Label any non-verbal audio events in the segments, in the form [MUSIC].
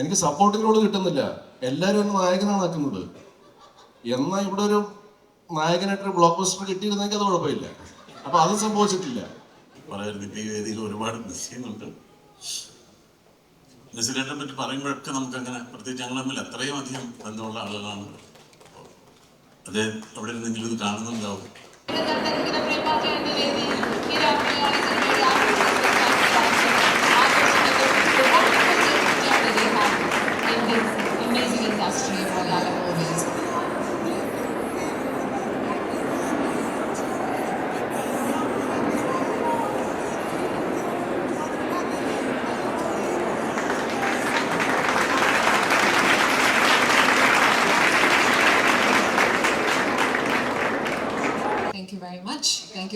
എനിക്ക് supporting role കിട്ടുന്നില്ല. എല്ലാവരും എന്നെ നായകനാണ് ആക്കുന്നത്. എന്നാൽ ഇവിടെ ഒരു നായകനായിട്ടൊരു ബ്ലോക്ക് ബസ്റ്റർ കിട്ടിയിരുന്നെങ്കിൽ അത് കുഴപ്പമില്ല. അപ്പൊ അത് സംഭവിച്ചിട്ടില്ല. പറയരുത് ഇപ്പൊ ഈ വേദിയിൽ ഒരുപാട് ചെയ്യുന്നുണ്ട് നസിലേട്ടനെ പറ്റി പറയുമ്പോഴൊക്കെ നമുക്ക് അങ്ങനെ പ്രത്യേകിച്ച് ഞങ്ങൾ തമ്മിൽ അത്രയും അധികം ബന്ധമുള്ള ആളുകളാണ്. അത് അവിടെ നിന്നെങ്കിലും ഇത് കാണുന്നുണ്ടാവും.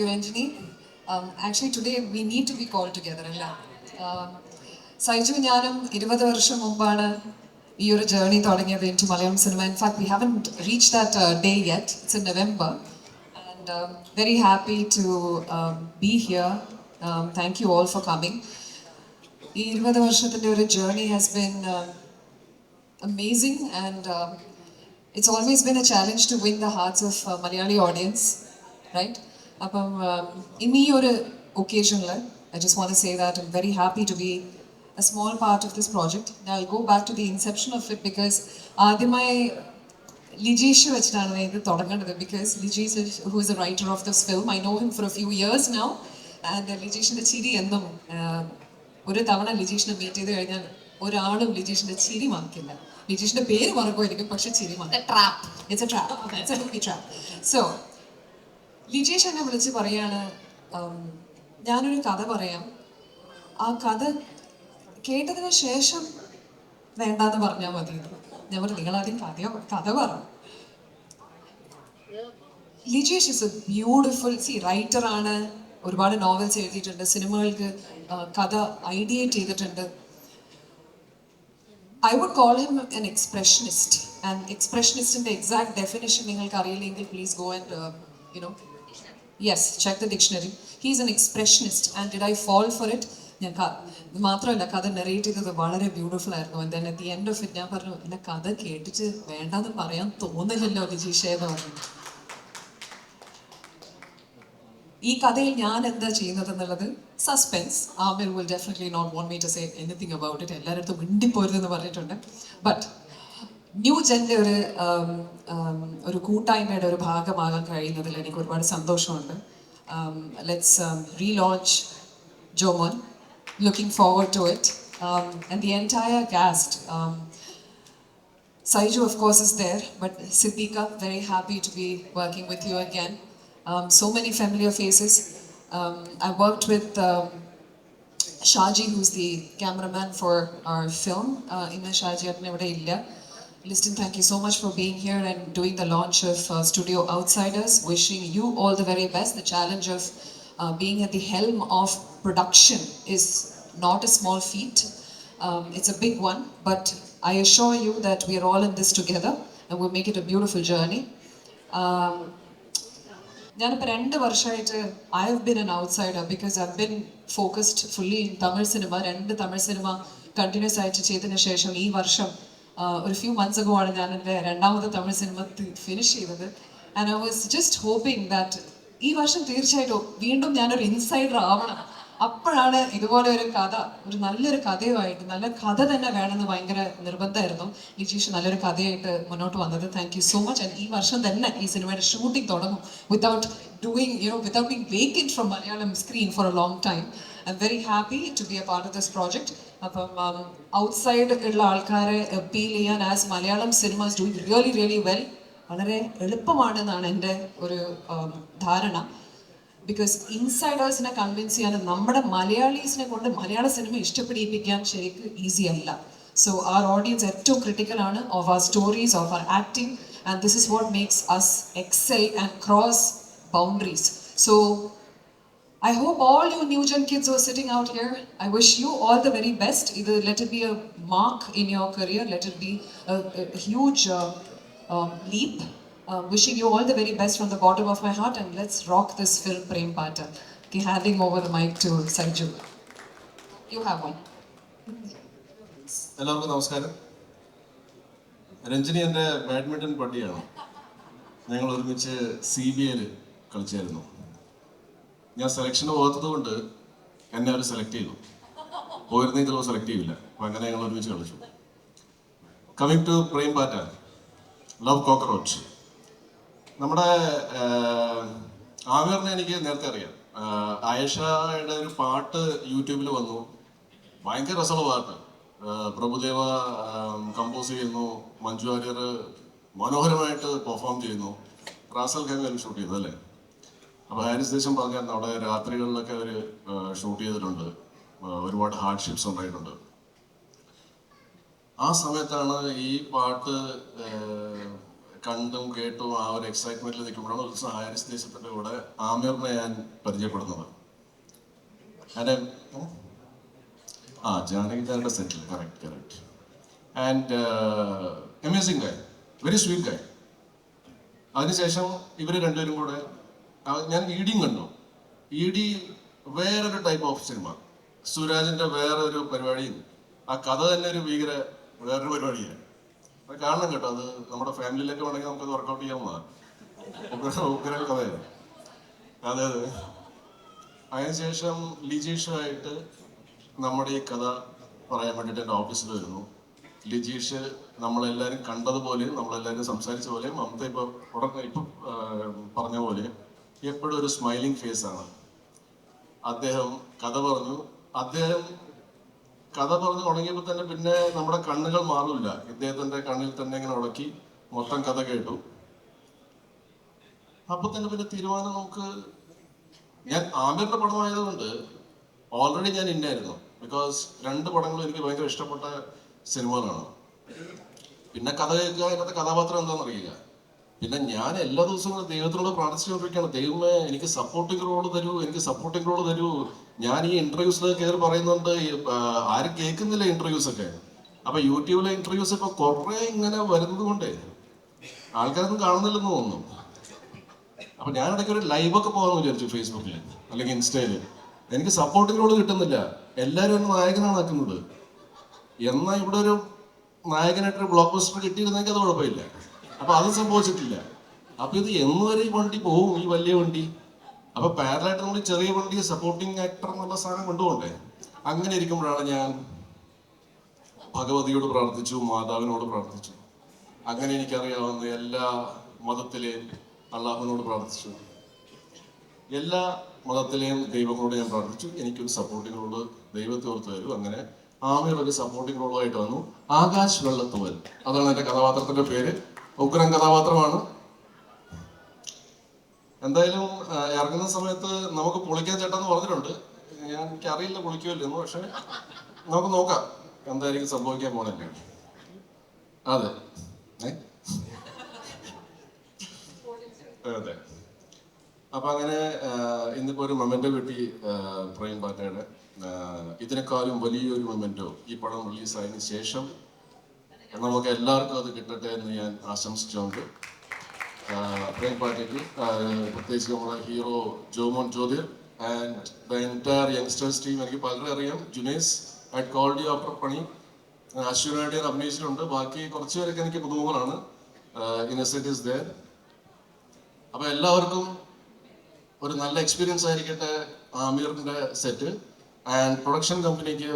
much. Thank you, Ranjini. Um, actually, today we need to be called together, അല്ല സൈജു ഞാനും ഇരുപത് വർഷം മുമ്പാണ് ഈ ഒരു ജേർണി തുടങ്ങിയത് into Malayalam cinema in fact we haven't reach that day yet it's in November and very happy to be here thank you all for coming ഈ ഇരുപത് വർഷത്തിൻ്റെ ഒരു journey has been amazing and um, it's always been a challenge to win the hearts of uh, Malayali audience, right? അപ്പം ഇന്ന് ഈ ഒരു ഒക്കേഷനിൽ I just want say that I'm very happy to be a small part of this project I go back to the inception of it because ആദ്യമായി ലിജീഷ് വെച്ചിട്ടാണ് ഇത് തുടങ്ങേണ്ടത്. Because Lijeesh who is a writer of this film I know him for a few years now and ലിജീഷിന്റെ ചിരി എന്നും ഒരു തവണ ലിജീഷിനെ meet ചെയ്ത് കഴിഞ്ഞാൽ ഒരാളും ലിജീഷിന്റെ ചിരി മറക്കില്ല. ലിജീഷിന്റെ പേര് മറക്കുമായിരിക്കും പക്ഷെ ചിരി മറക്കും. Trap it's a trap it's a happy trap so Lijeesh എന്നെ വിളിച്ച് പറയാണ് ഞാനൊരു കഥ പറയാം. ആ കഥ കേട്ടതിന് ശേഷം വേണ്ടാന്ന് പറഞ്ഞാൽ മതി. ഞാൻ പറഞ്ഞു നിങ്ങളാദ്യം കഥയോ കഥ പറഞ്ഞു ലിജേഷ് ഇസ് എ ബ്യൂട്ടിഫുൾ സി റൈറ്റർ ആണ്. ഒരുപാട് നോവൽസ് എഴുതിയിട്ടുണ്ട് സിനിമകൾക്ക് കഥ ഐഡിയേറ്റ് ചെയ്തിട്ടുണ്ട്. I would call him an expressionist. And എക്സ്പ്രഷനിസ്റ്റിന്റെ exact definition നിങ്ങൾക്ക് അറിയില്ലെങ്കിൽ please go and you know yes check the dictionary he's an expressionist and did I fall for it ഞാൻ മാത്രമല്ല കഥ നെറേറ്റ് ചെയ്തത് വളരെ ബ്യൂട്ടിഫുൾ ആയിരുന്നു. And then at the end of it ഞാൻ പറഞ്ഞു എന്റെ കഥ കേട്ടിട്ട് വേണ്ടാന്ന് പറയാൻ തോന്നില്ലല്ലോ ലിജീഷേ എന്ന് പറഞ്ഞു. ഈ കഥയിൽ ഞാൻ എന്താ ചെയ്യുന്നത് എന്നുള്ളത് suspense Aamir will definitely not want me to say anything about it എല്ലാവരുടെ മിണ്ടിപ്പോരുതെന്ന് പറഞ്ഞിട്ടുണ്ട്. ബട്ട് ന്യൂ ജെൻ്റെ ഒരു um, um, ഒരു കൂട്ടായ്മയുടെ ഒരു ഭാഗമാകാൻ കഴിയുന്നതിൽ എനിക്ക് ഒരുപാട് സന്തോഷമുണ്ട് let's relaunch Jomon looking forward to it and the entire cast Saiju, of course, is there, but Siddika, very happy to be working with you again. Um, so many familiar faces. Um, I worked with um, Shaji, who's the cameraman for our film. Uh, Inna Shaji Atnevada Illa. Liston, thank you so much for being here and doing the launch of uh, Studio Outsiders. Wishing you all the very best. The challenge of uh, being at the helm of production is not a small feat. Um, it's a big one, but I assure you that we are all in this together and we'll make it a beautiful journey. Um, ഞാനിപ്പോൾ രണ്ട് വർഷമായിട്ട് I have been an outsider because I been focused fully in Tamil cinema രണ്ട് Tamil cinema continuous ആയിട്ട് ചെയ്തതിന് ശേഷം ഈ വർഷം ആ, ഒരു ഫ്യൂ മന്ത്സ് അഗോ ആണ് ഞാൻ എന്റെ രണ്ടാമത്തെ തമിഴ് സിനിമ ഫിനിഷ് ചെയ്തത്. And I was just hoping that ഈ വർഷം തീർച്ചയായിട്ടും വീണ്ടും ഞാനൊരു ഇൻസൈഡർ ആവണം. അപ്പോഴാണ് ഇതുപോലെ ഒരു കഥ ഒരു നല്ലൊരു കഥയുമായിട്ട് നല്ല കഥ തന്നെ വേണമെന്ന് ഭയങ്കര നിർബന്ധമായിരുന്നു. ലിജീഷ് നല്ലൊരു കഥയായിട്ട് മുന്നോട്ട് വന്നത്. Thank you so much and ഈ വർഷം തന്നെ ഈ സിനിമയുടെ ഷൂട്ടിംഗ് തുടങ്ങും. Without doing you know without being vacant from Malayalam screen for a long time I am very happy to be a part of this project അപ്പം outside ഉള്ള ആൾക്കാരെ appeal ചെയ്യാൻ as Malayalam cinemas doing really really well വളരെ എളുപ്പമാണെന്നാണ് എന്റെ ഒരു ധാരണ. Because ഇൻസൈഡേഴ്സിനെ convince ചെയ്യാൻ നമ്മുടെ മലയാളീസിനെ കൊണ്ട് മലയാള സിനിമ ഇഷ്ടപ്പെടിപ്പിക്കാൻ ശരിക്കും ഈസി അല്ല. സോ ആർ ഓഡിയൻസ് ഏറ്റവും ക്രിട്ടിക്കൽ ആണ് of our stories of our acting and this is what makes us excel and cross boundaries so I hope all you new gen kids who are sitting out here, I wish you all the very best. Either let it be a mark in your career, let it be a, a huge uh, um, leap. Uh, wishing you all the very best from the bottom of my heart, and let's rock this film, Prem Pata. Okay, handing over the mic to Saiju. You have one. എല്ലാവർക്കും നമസ്കാരം രഞ്ജിനി എൻ്റെ badminton പട്ടിയാണ് ഞങ്ങൾ ഒരുമിച്ച് C B ഐയിൽ കളിച്ചായിരുന്നു ഞാൻ സെലക്ഷന് പോകാത്തത് കൊണ്ട് എന്നെ അവർ സെലക്ട് ചെയ്തു. പോയിരുന്നെങ്കിൽ ചിലപ്പോൾ സെലക്ട് ചെയ്യില്ല. അപ്പം അങ്ങനെ ഞങ്ങൾ ഒരുമിച്ച് കളിച്ചു. കമ്മിങ് ടു പ്രേം പാറ്റ ലവ് കോക്രോച്ച് നമ്മുടെ ആമിറിനെ എനിക്ക് നേരത്തെ അറിയാം. ആയിഷയുടെ ഒരു പാട്ട് യൂട്യൂബിൽ വന്നു. ഭയങ്കര രസമുള്ള പാട്ട്. പ്രഭുദേവ കമ്പോസ് ചെയ്യുന്നു. മഞ്ജു വാര്യർ മനോഹരമായിട്ട് പെർഫോം ചെയ്യുന്നു. റാസൽ ഖാൻ ഷൂട്ട് ചെയ്തു അല്ലേ? അപ്പോൾ ഹാരിസ് ദേശം പറഞ്ഞാൽ അവിടെ രാത്രികളിലൊക്കെ അവർ ഷൂട്ട് ചെയ്തിട്ടുണ്ട്. ഒരുപാട് ഹാർഡ്ഷിപ്സ് ഉണ്ടായിട്ടുണ്ട്. ആ സമയത്താണ് ഈ പാട്ട് കണ്ടും കേട്ടും ആ ഒരു എക്സൈറ്റ്മെന്റിൽ നിൽക്കുമ്പോഴാണ് ഒരു ദിവസം ഹാരിസ് ദേശത്തിന്റെ കൂടെ ആമിറിനെ ഞാൻ പരിചയപ്പെടുന്നത്. എന്റെ ആ ജാനകിതാരുടെ സെറ്റിൽ correct correct and amazing guy very sweet guy അതിനുശേഷം ഇവർ രണ്ടുപേരും കൂടെ ഞാൻ ഇഡിയും കണ്ടു. ഇഡി വേറൊരു ടൈപ്പ് ഓഫ് സിനിമ സുരാജിന്റെ വേറെ ഒരു പരിപാടിയും ആ കഥ തന്നെ ഒരു ഭീകര വേറൊരു പരിപാടിയാണ്. അത് കാണണം കേട്ടോ. അത് നമ്മുടെ ഫാമിലിയിലൊക്കെ വേണമെങ്കിൽ നമുക്കത് വർക്കൗട്ട് ചെയ്യാവുന്നതാണ് ഉഗ്ര ഉഗ്ര കഥയാണ്. അതെ അതെ. അതിനുശേഷം ലിജീഷുമായിട്ട് നമ്മുടെ ഈ കഥ പറയാൻ വേണ്ടിയിട്ട് എന്റെ ഓഫീസിൽ വരുന്നു. ലിജീഷ് നമ്മളെല്ലാവരും കണ്ടതുപോലെയും നമ്മളെല്ലാവരും സംസാരിച്ച പോലെയും മമത ഇപ്പോൾ ഉടനെ ഇപ്പം പറഞ്ഞ പോലെ എപ്പോഴും ഒരു സ്മൈലിംഗ് ഫേസ് ആണ്. അദ്ദേഹം കഥ പറഞ്ഞു. അദ്ദേഹം കഥ പറഞ്ഞു തുടങ്ങിയപ്പോൾ തന്നെ പിന്നെ നമ്മുടെ കണ്ണുകൾ മാറില്ല ഇദ്ദേഹത്തിന്റെ കണ്ണിൽ തന്നെ ഇങ്ങനെ ഉടക്കി മൊത്തം കഥ കേട്ടു. അപ്പൊ തന്നെ പിന്നെ തീരുമാനം നമുക്ക് ഞാൻ ആമിറിന്റെ പടമായതുകൊണ്ട് ഓൾറെഡി ഞാൻ ഇന്നായിരുന്നു. ബിക്കോസ് രണ്ട് പടങ്ങളും എനിക്ക് ഭയങ്കര ഇഷ്ടപ്പെട്ട സിനിമകളാണ്. പിന്നെ കഥ കേൾക്കുക അതിനകത്തെ കഥാപാത്രം എന്താണെന്ന് അറിയുക പിന്നെ ഞാൻ എല്ലാ ദിവസവും ദൈവത്തിനോട് പ്രാർത്ഥിച്ചുകൊണ്ടിരിക്കുകയാണ്. ദൈവമേ എനിക്ക് സപ്പോർട്ടിംഗ് റോൾ തരൂ എനിക്ക് സപ്പോർട്ടിംഗ് റോൾ തരൂ. ഞാൻ ഈ ഇന്റർവ്യൂസിൽ കയറി പറയുന്നുണ്ട് ആരും കേൾക്കുന്നില്ല ഇന്റർവ്യൂസ് ഒക്കെ അപ്പൊ യൂട്യൂബിലെ ഇന്റർവ്യൂസ് ഇപ്പൊ കുറെ ഇങ്ങനെ വരുന്നത് കൊണ്ടേ ആൾക്കാരൊന്നും കാണുന്നില്ലെന്ന് തോന്നുന്നു. അപ്പൊ ഞാൻ ഇടയ്ക്ക് ഒരു ലൈവ് ഒക്കെ പോകാന്ന് വിചാരിച്ചു ഫേസ്ബുക്കിൽ അല്ലെങ്കിൽ ഇൻസ്റ്റയിൽ എനിക്ക് സപ്പോർട്ടിംഗ് റോൾ കിട്ടുന്നില്ല. എല്ലാവരും എന്നെ നായകനാണ് ആക്കുന്നത്. എന്നാ ഇവിടെ ഒരു നായകനായിട്ടൊരു ബ്ലോക്ക് ബസ്റ്റർ കിട്ടിയിരുന്നെങ്കിൽ അത് കുഴപ്പമില്ല. അപ്പൊ അത് സംഭവിച്ചിട്ടില്ല. അപ്പൊ ഇത് എന്ന് വരെ ഈ വണ്ടി പോകും ഈ വലിയ വണ്ടി? അപ്പൊ പാരലായിട്ട് നമ്മൾ ചെറിയ വണ്ടി സപ്പോർട്ടിങ് ആക്ടർ എന്നുള്ള സാധനം കൊണ്ടുപോകണ്ടേ? അങ്ങനെ ഇരിക്കുമ്പോഴാണ് ഞാൻ ഭഗവതിയോട് പ്രാർത്ഥിച്ചു മാതാവിനോട് പ്രാർത്ഥിച്ചു. അങ്ങനെ എനിക്കറിയാവുന്ന എല്ലാ മതത്തിലെയും അള്ളാഹുവിനോട് പ്രാർത്ഥിച്ചു. എല്ലാ മതത്തിലെയും ദൈവങ്ങളോട് ഞാൻ പ്രാർത്ഥിച്ചു. എനിക്കൊരു സപ്പോർട്ടിംഗ് റോൾ ദൈവത്തെ ഓർത്ത് തരും അങ്ങനെ ആമയുടെ ഒരു സപ്പോർട്ടിംഗ് റോളായിട്ട് വന്നു. ആകാശ് വെള്ളത്തുവൽ അതാണ് എന്റെ കഥാപാത്രത്തിന്റെ പേര്. ഉഗ്രം കഥാപാത്രമാണ്. എന്തായാലും ഇറങ്ങുന്ന സമയത്ത് നമുക്ക് പൊളിക്കാൻ ചേട്ടാന്ന് പറഞ്ഞിട്ടുണ്ട്. ഞാൻ എനിക്കറിയില്ല പൊളിക്കുമല്ലോ പക്ഷെ നമുക്ക് നോക്കാം എന്തായിരിക്കും സംഭവിക്കാൻ പോണല്ലേ അതെ. അതെ. അപ്പൊ അങ്ങനെ ഇന്നിപ്പോ ഒരു മൊമെന്റോ കിട്ടി പ്രേം പാറ്റയുടെ. ഇതിനേക്കാളും വലിയൊരു മൊമെന്റോ ഈ പടം റിലീസായതിനു ശേഷം നമുക്ക് എല്ലാവർക്കും അത് കിട്ടട്ടെ എന്ന് ഞാൻ ആശംസിച്ചുകൊണ്ട് പാറ്റയ്ക്ക് ആ, പ്രത്യേകിച്ച് നമ്മുടെ hero Jomon Jyothir and the entire youngsters team എനിക്ക് പലരും അറിയാം. ജുനേസ് ആൻഡ് കോൾഡ് യു ആഫ്റ്റർ പണി അശ്വനായിട്ട് അഭിനയിച്ചിട്ടുണ്ട്. ബാക്കി കുറച്ച് പേരൊക്കെ എനിക്ക് പുതുമുഖങ്ങളാണ്. ഇന്നസെന്റ് ഇസ് ദർ അപ്പൊ എല്ലാവർക്കും ഒരു നല്ല എക്സ്പീരിയൻസ് ആയിരിക്കട്ടെ ആമീറിന്റെ സെറ്റ് ആൻഡ് പ്രൊഡക്ഷൻ കമ്പനിക്ക്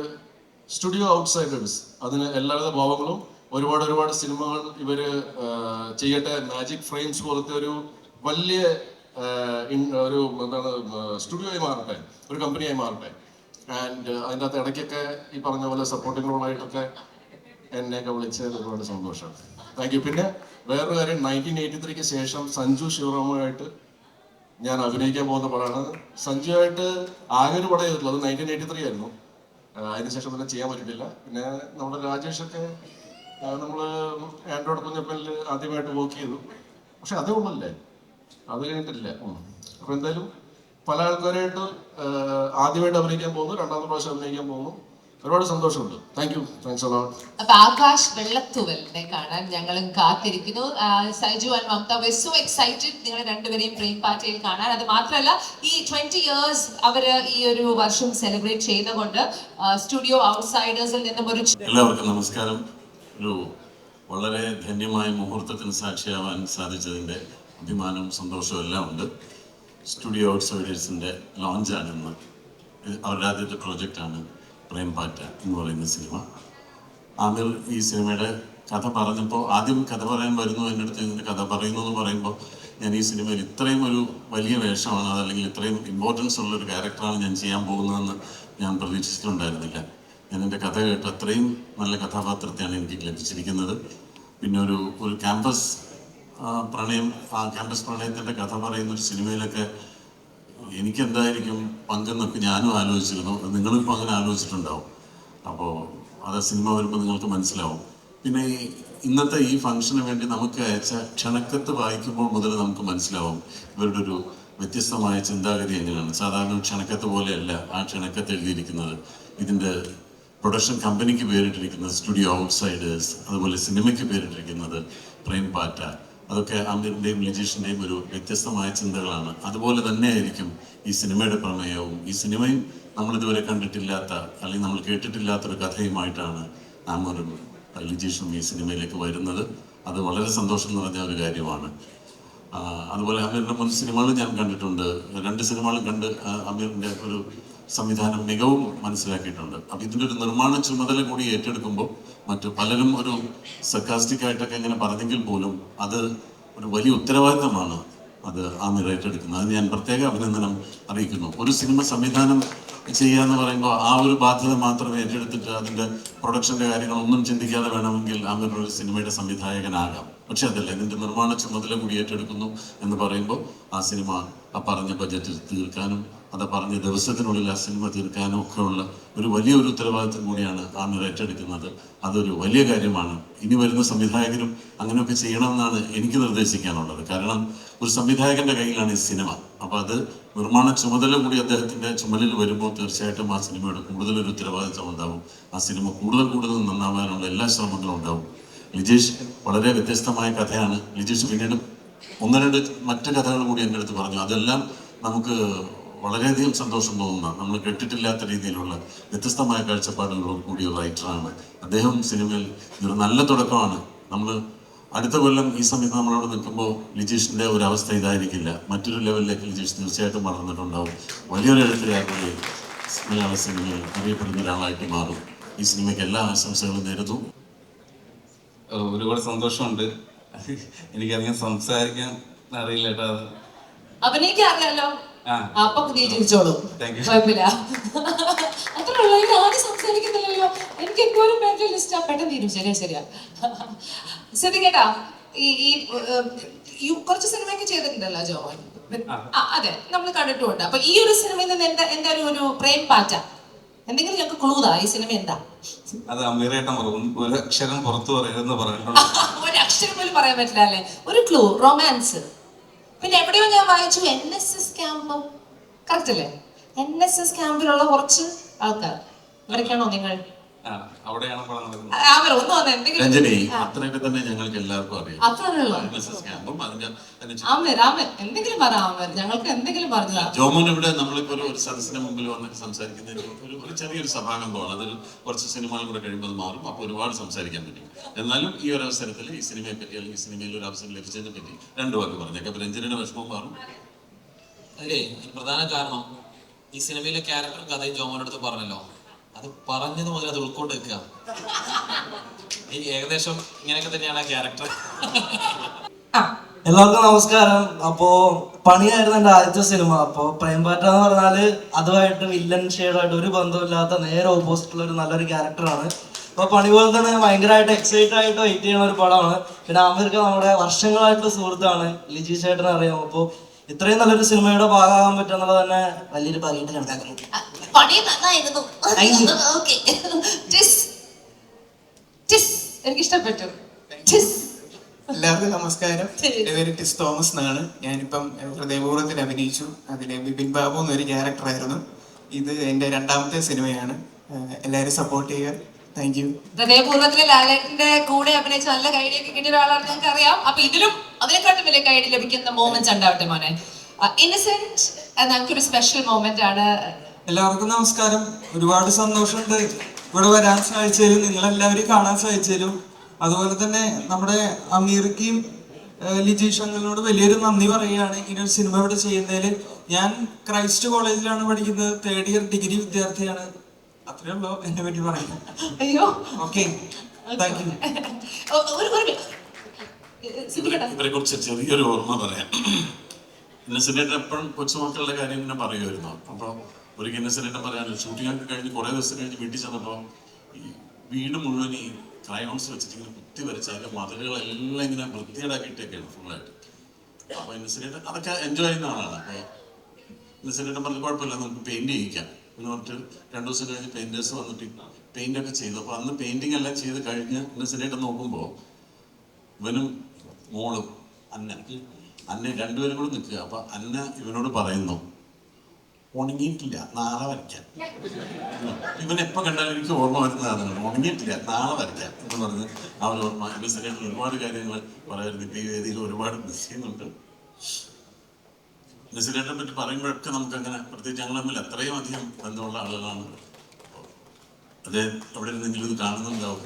സ്റ്റുഡിയോ ഔട്ട്സൈഡേഴ്സ് അതിന് എല്ലാവിധ ഭാവങ്ങളും ഒരുപാട് ഒരുപാട് സിനിമകൾ ഇവർ ചെയ്യട്ടെ. മാജിക് ഫ്രെയിംസ് പോലത്തെ ഒരു വലിയ ഒരു എന്താണ് സ്റ്റുഡിയോ ആയി മാറട്ടെ. ഒരു കമ്പനിയായി മാറട്ടെ. ആൻഡ് അതിന്റെ അകത്ത് ഇടയ്ക്കൊക്കെ ഈ പറഞ്ഞ പോലെ സപ്പോർട്ടിംഗ് റോളായിട്ടൊക്കെ എന്നെയൊക്കെ വിളിച്ചത് ഒരുപാട് സന്തോഷമാണ്. താങ്ക് യു പിന്നെ വേറൊരു കാര്യം നയന്റീൻ എയ്റ്റി ത്രീക്ക് ശേഷം സഞ്ജു ശിവറാമുമായിട്ട് ഞാൻ അഭിനയിക്കാൻ പോകുന്ന പടമാണ്. സഞ്ജുവായിട്ട് ആകെ ഒരു പടം ചെയ്തിട്ടുള്ളത് നയന്റീൻ എയ്റ്റി ത്രീ ആയിരുന്നു. അതിനുശേഷം തന്നെ ചെയ്യാൻ പറ്റിയിട്ടില്ല. പിന്നെ നമ്മുടെ രാജേഷൊക്കെ ആ, നമ്മൾ ആൻഡ്രോയിഡ് കുഞ്ഞപ്പനിൽ ആദ്യമായിട്ട് വർക്ക് ചെയ്തു. പക്ഷെ അതേ ഉള്ളല്ലേ? അത് കഴിഞ്ഞിട്ടില്ല. അപ്പൊ എന്തായാലും പല ആൾക്കാരായിട്ട് ആദ്യമായിട്ട് അഭിനയിക്കാൻ പോകുന്നു രണ്ടാമത്തെ പ്രാവശ്യം അഭിനയിക്കാൻ പോകുന്നു. ഒരുപാട് സന്തോഷമുണ്ട്. താങ്ക് യു താങ്ക്സ് അലോട്ട് അപ്പൊ ആകാശ് വെള്ളത്തുവലിനെ കാണാൻ ഞങ്ങളും കാത്തിരിക്കുന്നു. സൈജു ആൻഡ് മമത വെ സോ എക്സൈറ്റഡ് നിങ്ങൾ രണ്ടുപേരെയും പ്രേം പാറ്റയിൽ കാണാൻ. അത് മാത്രമല്ല ഈ ട്വന്റി ഇയേഴ്സ് അവർ ഈ ഒരു വർഷം സെലിബ്രേറ്റ് ചെയ്തുകൊണ്ട് സ്റ്റുഡിയോ ഔട്ട്സൈഡേഴ്സിൽ നിന്നും ഒരു എല്ലാവർക്കും നമസ്കാരം. ഒരു വളരെ ധന്യമായ മുഹൂർത്തത്തിന് സാക്ഷിയാവാൻ സാധിച്ചതിന്റെ അഭിമാനവും സന്തോഷവും എല്ലാം ഉണ്ട്. സ്റ്റുഡിയോ ഔട്ട്സൈഡേഴ്സിന്റെ ലോഞ്ചാണ് ഇന്ന് ഇത് അവരുടെ ആദ്യത്തെ പ്രോജക്റ്റാണ് പ്രേം പാറ്റ എന്ന് പറയുന്ന സിനിമ ആമിർ ഈ സിനിമയുടെ കഥ പറഞ്ഞപ്പോൾ ആദ്യം കഥ പറയാൻ വരുന്നു എന്റെ അടുത്ത് ഇതിന്റെ കഥ പറയുന്നു എന്ന് പറയുമ്പോൾ ഞാൻ ഈ സിനിമയിൽ ഇത്രയും ഒരു വലിയ വേഷമാണ് അതല്ലെങ്കിൽ ഇത്രയും ഇമ്പോർട്ടൻസ് ഉള്ള ഒരു ക്യാരക്ടറാണ് ഞാൻ ചെയ്യാൻ പോകുന്നതെന്ന് ഞാൻ പ്രതീക്ഷിച്ചിട്ടുണ്ടായിരുന്നില്ല. ഞാൻ എന്റെ കഥ കേട്ട് അത്രയും നല്ല കഥാപാത്രത്തെയാണ് എനിക്ക് ലഭിച്ചിരിക്കുന്നത്. പിന്നെ ഒരു ഒരു ക്യാമ്പസ് പ്രണയം ആ ക്യാമ്പസ് പ്രണയത്തിന്റെ കഥ പറയുന്ന ഒരു സിനിമയിലൊക്കെ എനിക്ക് എന്തായിരിക്കും പങ്കെന്നൊക്കെ ഞാനും ആലോചിച്ചിരുന്നു. നിങ്ങളും ഇപ്പോൾ അങ്ങനെ ആലോചിച്ചിട്ടുണ്ടാവും. അപ്പോൾ അത് സിനിമ വരുമ്പോൾ നിങ്ങൾക്ക് മനസ്സിലാവും. പിന്നെ ഇന്നത്തെ ഈ ഫംഗ്ഷന് വേണ്ടി നമുക്ക് അയച്ച ക്ഷണക്കത്ത് വായിക്കുമ്പോൾ മുതൽ നമുക്ക് മനസ്സിലാവും ഇവരുടെ ഒരു വ്യത്യസ്തമായ ചിന്താഗതി എങ്ങനെയാണ്. സാധാരണ ക്ഷണക്കത്ത് പോലെയല്ല ആ ക്ഷണക്കത്ത് എഴുതിയിരിക്കുന്നത്. ഇതിന്റെ പ്രൊഡക്ഷൻ കമ്പനിക്ക് പേരിട്ടിരിക്കുന്നത് സ്റ്റുഡിയോ ഔട്ട്സൈഡേഴ്സ് അതുപോലെ സിനിമയ്ക്ക് പേരിട്ടിരിക്കുന്നത് പ്രേം പാറ്റ. അതൊക്കെ അമീറിന്റെയും ലജീഷിന്റെയും ഒരു വ്യത്യസ്തമായ ചിന്തകളാണ്. അതുപോലെ തന്നെ ആയിരിക്കും ഈ സിനിമയുടെ പ്രമേയവും. ഈ സിനിമയും നമ്മളിതുവരെ കണ്ടിട്ടില്ലാത്ത അല്ലെങ്കിൽ നമ്മൾ കേട്ടിട്ടില്ലാത്തൊരു കഥയുമായിട്ടാണ് അമീറും ലജീഷും ഈ സിനിമയിലേക്ക് വരുന്നത്. അത് വളരെ സന്തോഷം നിറഞ്ഞ ഒരു കാര്യമാണ്. അതുപോലെ അമീറിന്റെ മുൻ സിനിമകളും ഞാൻ കണ്ടിട്ടുണ്ട്. രണ്ട് സിനിമകളും കണ്ട് അമീറിന്റെ ഒരു സംവിധാനം മികവും മനസ്സിലാക്കിയിട്ടുണ്ട്. അപ്പൊ ഇതിന്റെ ഒരു നിർമ്മാണ ചുമതല കൂടി ഏറ്റെടുക്കുമ്പോൾ മറ്റു പലരും ഒരു സർക്കാസ്റ്റിക് ആയിട്ടൊക്കെ ഇങ്ങനെ പറഞ്ഞെങ്കിൽ പോലും അത് ഒരു വലിയ ഉത്തരവാദിത്തമാണ് അത് ആമിർ ഏറ്റെടുക്കുന്നത്. അത് ഞാൻ പ്രത്യേക അഭിനന്ദനം അറിയിക്കുന്നു. ഒരു സിനിമ സംവിധാനം ചെയ്യുക എന്ന് പറയുമ്പോൾ ആ ഒരു ബാധ്യത മാത്രമേ ഏറ്റെടുത്തിട്ട് അതിന്റെ പ്രൊഡക്ഷന്റെ കാര്യങ്ങളൊന്നും ചിന്തിക്കാതെ വേണമെങ്കിൽ ആമിർ ഒരു സിനിമയുടെ സംവിധായകനാകാം. പക്ഷെ അതല്ല ഇതിന്റെ നിർമ്മാണ ചുമതല കൂടി ഏറ്റെടുക്കുന്നു എന്ന് പറയുമ്പോൾ ആ സിനിമ ആ പറഞ്ഞ ബജറ്റിൽ തീർക്കാനും അത് പറഞ്ഞ ദിവസത്തിനുള്ളിൽ ആ സിനിമ തീർക്കാനും ഒക്കെ ഉള്ള ഒരു വലിയൊരു ഉത്തരവാദിത്വം കൂടിയാണ് ആമിർ ഏറ്റെടുക്കുന്നത്. അതൊരു വലിയ കാര്യമാണ്. ഇനി വരുന്ന സംവിധായകരും അങ്ങനെയൊക്കെ ചെയ്യണമെന്നാണ് എനിക്ക് നിർദ്ദേശിക്കാനുള്ളത്. കാരണം ഒരു സംവിധായകന്റെ കയ്യിലാണ് ഈ സിനിമ. അപ്പൊ അത് നിർമ്മാണ ചുമതല കൂടി അദ്ദേഹത്തിന്റെ ചുമലിൽ വരുമ്പോൾ തീർച്ചയായിട്ടും ആ സിനിമയുടെ കൂടുതലൊരു ഉത്തരവാദിത്വം ഉണ്ടാവും. ആ സിനിമ കൂടുതൽ കൂടുതൽ നന്നാവാനുള്ള എല്ലാ ശ്രമങ്ങളും ഉണ്ടാവും. ലിജേഷ് വളരെ വ്യത്യസ്തമായ കഥയാണ്. ലിജേഷ് പിന്നീട് ഒന്ന് രണ്ട് മറ്റു കഥകൾ കൂടി എന്റെ അടുത്ത് പറഞ്ഞു. അതെല്ലാം നമുക്ക് വളരെയധികം സന്തോഷം തോന്നുന്ന നമ്മൾ കേട്ടിട്ടില്ലാത്ത രീതിയിലുള്ള വ്യത്യസ്തമായ കാഴ്ചപ്പാടുകളോട് കൂടിയ റൈറ്ററാണ് അദ്ദേഹം സിനിമയിൽ ഇതൊരു നല്ല തുടക്കമാണ്. നമ്മൾ അടുത്ത കൊല്ലം ഈ സമയത്ത് നമ്മളവിടെ നിൽക്കുമ്പോൾ ലിജീഷിന്റെ ഒരു അവസ്ഥ ഇതായിരിക്കില്ല. മറ്റൊരു ലെവലിലേക്ക് ലിജീഷ് തീർച്ചയായിട്ടും വളർന്നിട്ടുണ്ടാവും. വലിയൊരു എഴുത്തുകാരനായി മലയാള സിനിമയിൽ അറിയപ്പെടുന്ന ഒരാളായിട്ട് മാറും. ഈ സിനിമയ്ക്ക് എല്ലാ ആശംസകളും നേരുന്നു. ഒരുപാട് സന്തോഷമുണ്ട്. എനിക്കധികം സംസാരിക്കാൻ അറിയില്ല കേട്ടോ. അഭിനയിക്കാൻ അറിയാലോ. അപ്പൊ നീ ജീവിച്ചോളൂ Thank you. കുഴപ്പമില്ല. അത്ര ഉള്ളു ഇത് ആരും സംസാരിക്കുന്നില്ലല്ലോ. എനിക്ക് എപ്പോഴും ബാക്കിൽ ലിസ്റ്റ് പെട്ടെന്ന് തീരും. ശരിയാ ശരിയാ. ശരി കേട്ടാ ഈ ഈ കുറച്ച് സിനിമയൊക്കെ ചെയ്തിട്ടുണ്ടല്ലോ ജോമോൻ ആ, അതെ. നമ്മൾ കണ്ടിട്ടുണ്ട് അപ്പൊ ഈ ഒരു സിനിമയിൽ നിന്ന് എന്താ എന്താ ഒരു- ഒരു പ്രേം പാറ്റ? എന്തെങ്കിലും ഞങ്ങൾക്ക് ക്ലൂതാ ഈ സിനിമ എന്താ? അത് അമീറേട്ടൻ പറഞ്ഞു. ഒരു അക്ഷരം പുറത്തു പറയരുതെന്ന് പറഞ്ഞിട്ടുണ്ട്. [LAUGHS] ഒരു അക്ഷരം പോലും പറയാൻ പറ്റില്ല അല്ലേ? ഒരു ക്ലൂ റൊമാൻസ് പിന്നെ എവിടെയോ ഞാൻ വായിച്ചു N S S camp correct അല്ലേ? എൻ എസ് എസ് ക്യാമ്പിലുള്ള കുറച്ച് ആൾക്കാർ. ഇവരൊക്കെയാണോ നിങ്ങൾ? രഞ്ജനി അത്രയൊക്കെ തന്നെ ഞങ്ങൾക്ക് എല്ലാവർക്കും അറിയാം. എന്തെങ്കിലും പറ ആമർ ഞങ്ങൾക്ക് എന്തെങ്കിലും പറഞ്ഞതാ. ജോമോൻ ഇവിടെ നമ്മളിപ്പോ ഒരു ഒരു സദസ്സിന് മുമ്പിൽ വന്ന് സംസാരിക്കുന്ന ഒരു ഒരു ചെറിയൊരു സഭാകമ്പമാണ് അതിൽ കുറച്ച് സിനിമകൾ കൂടെ കഴിയുമ്പോൾ മാറും. അപ്പോൾ ഒരുപാട് സംസാരിക്കാൻ പറ്റും. എന്നാലും ഈ ഒരു അവസരത്തിൽ ഈ സിനിമയെ പറ്റി അല്ലെങ്കിൽ സിനിമയിൽ ഒരു അവസരം ലഭിച്ചതിനെ പറ്റി രണ്ടു വാക്ക് പറഞ്ഞേക്കാം. അപ്പൊ രഞ്ജനയുടെ വിഷമം മാറും. അല്ലേ പ്രധാന കാരണം ഈ സിനിമയിലെ ക്യാരക്ടറും കഥയും ജോമോനടുത്ത് പറഞ്ഞല്ലോ. പറഞ്ഞത് മുതൽ അത് ഉൾക്കൊണ്ട് വെക്കുക ഈ ഏകദേശം ഇങ്ങനെയൊക്കെ തന്നെയാണ് ആ ക്യാരക്ടർ എല്ലാവർക്കും നമസ്കാരം. അപ്പോ പണിയായിരുന്നു എന്റെ ആദ്യത്തെ സിനിമ അപ്പോ പ്രേംപാറ്റ എന്ന് പറഞ്ഞാൽ അതുമായിട്ട് വില്ലൻ ഷെയ്ഡായിട്ട് ഒരു ബന്ധമില്ലാത്ത നേരെ ഓപ്പോസിറ്റുള്ള ഒരു നല്ലൊരു ക്യാരക്ടറാണ് അപ്പൊ പണി പോലെ തന്നെ ഭയങ്കരമായിട്ട് എക്സൈറ്റഡ് ആയിട്ട് വെയിറ്റ് ചെയ്യുന്ന ഒരു പടമാണ്. പിന്നെ ആമിർക്ക് നമ്മുടെ വർഷങ്ങളായിട്ടുള്ള സുഹൃത്താണ് ലിജി ചേട്ടനെ അറിയാം. അപ്പോൾ ഇത്രയും നല്ലൊരു സിനിമയുടെ ഭാഗമാകാൻ പറ്റുക എന്നുള്ളത് തന്നെ വലിയൊരു ഭാഗ്യമായിട്ട് കണക്കാക്കുന്നു പണി നന്നായിരുന്നു. ഓക്കെ. എനിക്ക് ഇഷ്ടപ്പെട്ടു എല്ലാവർക്കും നമസ്കാരം. എന്റെ പേര് ടിസ് തോമസ് എന്നാണ്. ഞാനിപ്പം ഹൃദയപൂർവത്തിൽ അഭിനയിച്ചു. അതിൽ ബിപിൻ ബാബു എന്നൊരു ക്യാരക്ടറായിരുന്നു ഇത് എന്റെ രണ്ടാമത്തെ സിനിമയാണ്. എല്ലാവരും സപ്പോർട്ട് ചെയ്യുക. താങ്ക് യു ഹൃദയപൂർവത്തിൽ ലാലേട്ടന്റെ കൂടെ അഭിനയിച്ച നല്ല കൈഡിയൊക്കെ കിട്ടിയ ഒരാളാണ് നിങ്ങൾക്ക് അറിയാം അപ്പൊ ഇതിലും അതിനെക്കാട്ടും വലിയ കൈഡി ലഭിക്കുന്ന മോമെന്റ്സ് ഉണ്ടാവട്ടെ മോനെ. ഇന്നസെന്റ് നമുക്കൊരു സ്പെഷ്യൽ മോമെന്റ് ആണ്. എല്ലാവർക്കും നമസ്കാരം. ഒരുപാട് സന്തോഷമുണ്ട് ഇവിടെ വരാൻ സാധിച്ചാലും നിങ്ങളെല്ലാവരും കാണാൻ സാധിച്ചാലും അതുപോലെ തന്നെ നമ്മുടെ അമീർക്കും ലിജീഷ് അങ്കിളിനോട് വലിയൊരു നന്ദി പറയുകയാണ്. ഇങ്ങനെ ഒരു സിനിമ ഇവിടെ ചെയ്യുന്നതിൽ ഞാൻ ക്രൈസ്റ്റ് കോളേജിലാണ് പഠിക്കുന്നത്. തേർഡ് ഇയർ ഡിഗ്രി വിദ്യാർത്ഥിയാണ്. അത്രേ ഉള്ളൂ എന്നെ പറ്റി പറയുന്നത് അയ്യോ. ഓക്കെ. താങ്ക് യു ഇവരെ കുറിച്ച് ചെറിയൊരു ഓർമ്മ പറയാം. ഇന്നസെന്റേറ്റ് എപ്പോഴും കൊച്ചുമക്കളുടെ കാര്യം ഇങ്ങനെ പറയുമായിരുന്നു. അപ്പോൾ ഒരു ഇന്നസെന്റേറ്റ് പറയാനല്ലോ. ഷൂട്ടിംഗ് ഒക്കെ കഴിഞ്ഞ് കുറേ ദിവസം കഴിഞ്ഞ് വീട്ടിൽ ചെന്നപ്പോൾ ഈ വീട് മുഴുവൻ ഈ ക്രയോൺസ് വെച്ചിട്ട് ഇങ്ങനെ കുത്തി വരച്ച് അതിന്റെ മതിലുകളെല്ലാം ഇങ്ങനെ വൃത്തിയേടാക്കിയിട്ടൊക്കെയാണ് ഫുള്ളായിട്ട് അപ്പോൾ ഇന്നസെന്റേറ്റ് അതൊക്കെ എൻജോയ് ചെയ്യുന്ന ആളാണ്. അപ്പോൾ ഇന്നസെന്റേറ്റ് പറഞ്ഞ കുഴപ്പമില്ല നമുക്ക് പെയിന്റ് ചെയ്യിക്കാം എന്ന് പറഞ്ഞിട്ട് രണ്ടു ദിവസം കഴിഞ്ഞ് പെയിന്റേഴ്സ് വന്നിട്ട് പെയിന്റ് ഒക്കെ ചെയ്തു. അപ്പോൾ അന്ന് പെയിന്റിംഗ് എല്ലാം ചെയ്ത് കഴിഞ്ഞ് ഇന്നസെന്റേറ്റ് നോക്കുമ്പോൾ ഇവനും മോളും അന്ന അന്ന രണ്ടുപേരും കൂടെ നിൽക്കുക. അപ്പൊ അന്ന ഇവനോട് പറയുന്നു ഉണങ്ങിയിട്ടില്ല. നാളെ വരയ്ക്കാം ഇവൻ എപ്പോ കണ്ടാലും എനിക്ക് ഓർമ്മ വരുന്നതാണ് ഉണങ്ങിയിട്ടില്ല. നാളെ വരയ്ക്കാം എന്ന് പറഞ്ഞ് അവർ ഓർമ്മ അനുസരിച്ച് ഒരുപാട് കാര്യങ്ങൾ പറയുന്നത് ഈ വേദിയിൽ ഒരുപാട് മിസ് ചെയ്യുന്നുണ്ട് നസിരേട്ടനെ പറ്റി പറയുമ്പോഴൊക്കെ നമുക്ക് അങ്ങനെ പ്രത്യേകിച്ച് ഞങ്ങൾ തമ്മിൽ അത്രയും അധികം ബന്ധമുള്ള ആളുകളാണ്. അദ്ദേഹം അവിടെ നിന്നെങ്കിലും ഇത് കാണുന്നുണ്ടാവും.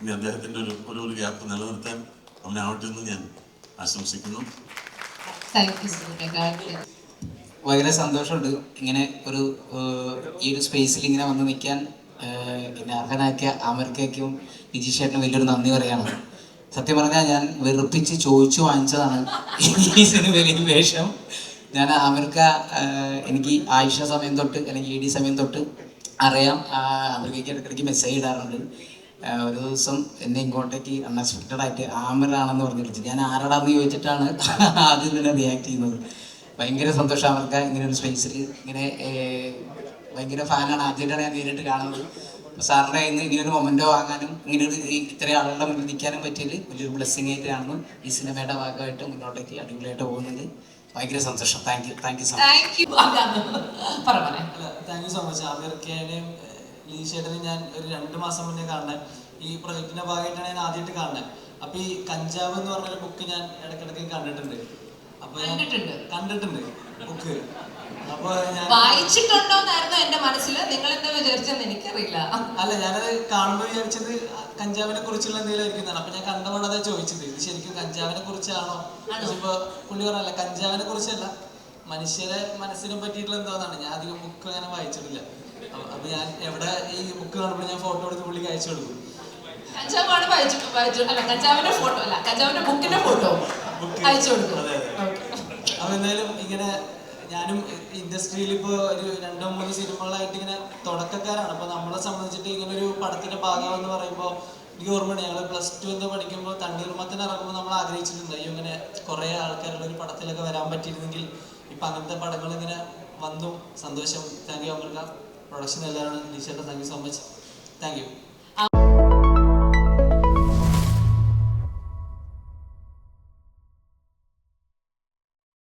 ഇനി അദ്ദേഹത്തിന്റെ ഒരു ഒരു ഒരു ഗ്യാപ്പ് നിലനിർത്താൻ അവനാവട്ടെ എന്ന് ഞാൻ ആശംസിക്കുന്നു. യു സിദ്ദിഖേട്ടാ ഭയങ്കര സന്തോഷമുണ്ട്. ഇങ്ങനെ ഒരു ഈ ഒരു സ്പേസിൽ ഇങ്ങനെ വന്ന് നിൽക്കാൻ പിന്നെ അർഹനാക്കിയ അമർക്കും വിജിഷേട്ടനും വലിയൊരു നന്ദി പറയാണ്. സത്യം പറഞ്ഞാൽ ഞാൻ വെറുപ്പിച്ച് ചോദിച്ചു വാങ്ങിച്ചതാണ് ഈ സിനിമയിൽ വേഷം. ഞാൻ അമർക്ക എനിക്ക് ആയിഷ സമയം തൊട്ട് അല്ലെങ്കിൽ ഇ ഡി സമയം തൊട്ട് അറിയാം. അമർക്കയ്ക്ക് ഇടയ്ക്കിടയ്ക്ക് മെസ്സേജ് ഇടാറുണ്ട്. ഒരു ദിവസം എന്നെ ഇങ്ങോട്ടേക്ക് അൺഎക്സ്പെക്റ്റഡ് ആയിട്ട് ആമറാണെന്ന് പറഞ്ഞു വിളിച്ചു ഞാൻ ആരാടാന്ന് ചോദിച്ചിട്ടാണ് ആദ്യം തന്നെ റിയാക്ട് ചെയ്യുന്നത്. ഭയങ്കര സന്തോഷം അവർക്ക് ഇങ്ങനെ ഒരു സ്പേസിൽ ഇങ്ങനെ ഭയങ്കര ഫാനാണ് ആദ്യമായിട്ടാണ് ഞാൻ നേരിട്ട് കാണുന്നത്. അപ്പോൾ സാറിന്റെ കയ്യിൽ നിന്ന് ഇങ്ങനൊരു മൊമെന്റോ വാങ്ങാനും ഇങ്ങനൊരു ഇത്രയും ആളുകളുടെ മുന്നിൽ നിൽക്കാനും പറ്റിയതിൽ വലിയൊരു ബ്ലെസ്സിങ് ആയിട്ട് കാണുന്നു. ഈ സിനിമയുടെ ഭാഗമായിട്ട് മുന്നോട്ടേക്ക് അടിപൊളിയായിട്ട് പോകുന്നത് ഭയങ്കര സന്തോഷം. Thank you thank you so much thank you so much ആമിർക്കേനെയും ലീഷേട്ടനെ ഞാൻ ഒരു രണ്ട് മാസം മുന്നേ കാണുന്നത് ഈ പ്രൊജക്ടിന്റെ ഭാഗമായിട്ടാണ് ഞാൻ ആദ്യമായിട്ട് കാണുന്നത് അപ്പൊ ഈ കഞ്ചാവ് എന്ന് പറഞ്ഞൊരു ബുക്ക് ഞാൻ ഇടക്കിടക്ക് കണ്ടിട്ടുണ്ട്. കണ്ടിട്ടുണ്ട്? കണ്ടിട്ടുണ്ട്. ഞാൻ വായിച്ചിട്ടുണ്ടോന്നായിരുന്നു എന്റെ മനസ്സിൽ നിങ്ങൾ എന്താ വിചാരിച്ചെന്ന് എനിക്കറിയില്ല. അല്ല ഞാനത് കാണുമ്പോൾ വിചാരിച്ചത് കഞ്ചാവിനെ കുറിച്ചുള്ള എന്തെങ്കിലും ആയിരിക്കുന്നതാണ് അപ്പൊ ഞാൻ കണ്ടപ്പോൾ അതാ ചോദിച്ചത്. ഇത് ശരിക്കും കഞ്ചാവിനെ കുറിച്ചാണോ? ഇപ്പൊ പുള്ളി പറഞ്ഞല്ല കഞ്ചാവിനെ കുറിച്ചല്ല. മനുഷ്യരെ മനസ്സിനെ പറ്റിയിട്ടുള്ള എന്തോന്നാണ്. ഞാൻ അധികം ബുക്ക് അങ്ങനെ വായിച്ചിട്ടില്ല. അപ്പൊ- ഞാൻ എവിടെ ഈ ബുക്ക് കാണുമ്പോൾ ഞാൻ ഫോട്ടോ എടുത്ത് പുള്ളിക്ക് അയച്ചു കൊടുക്കും. കഞ്ചാവാണ് വായിച്ചു വായിച്ചു അല്ല കഞ്ചാവിന്റെ ഫോട്ടോ അല്ല. കഞ്ചാവിന്റെ ബുക്കിന്റെ ഫോട്ടോ അയച്ചു കൊടുക്കും. അപ്പൊ എന്തായാലും ഇങ്ങനെ ഞാനും ഇൻഡസ്ട്രിയിൽ ഇപ്പോൾ ഒരു രണ്ടോ മൂന്ന് സിനിമകളായിട്ട് ഇങ്ങനെ തുടക്കക്കാരാണ്. അപ്പൊ നമ്മളെ സംബന്ധിച്ചിട്ട് ഇങ്ങനെ ഒരു പടത്തിന്റെ ഭാഗമെന്ന് പറയുമ്പോൾ എനിക്ക് ഓർമ്മയാണ് ഞങ്ങൾ പ്ലസ് ടു എന്ന് പഠിക്കുമ്പോൾ തണ്ണീർമത്തിന് ഇറങ്ങുമ്പോൾ നമ്മൾ ആഗ്രഹിച്ചിട്ടുണ്ട്. അയ്യോ ഇങ്ങനെ കുറേ ആൾക്കാരുടെ ഒരു പടത്തിലൊക്കെ വരാൻ പറ്റിയിരുന്നെങ്കിൽ ഇപ്പൊ അങ്ങനത്തെ പടങ്ങൾ ഇങ്ങനെ വന്നു. സന്തോഷം. Thank U Amrita. പ്രൊഡക്ഷൻ എല്ലാവരും ടീച്ചറിന്റെ thank you so much thank you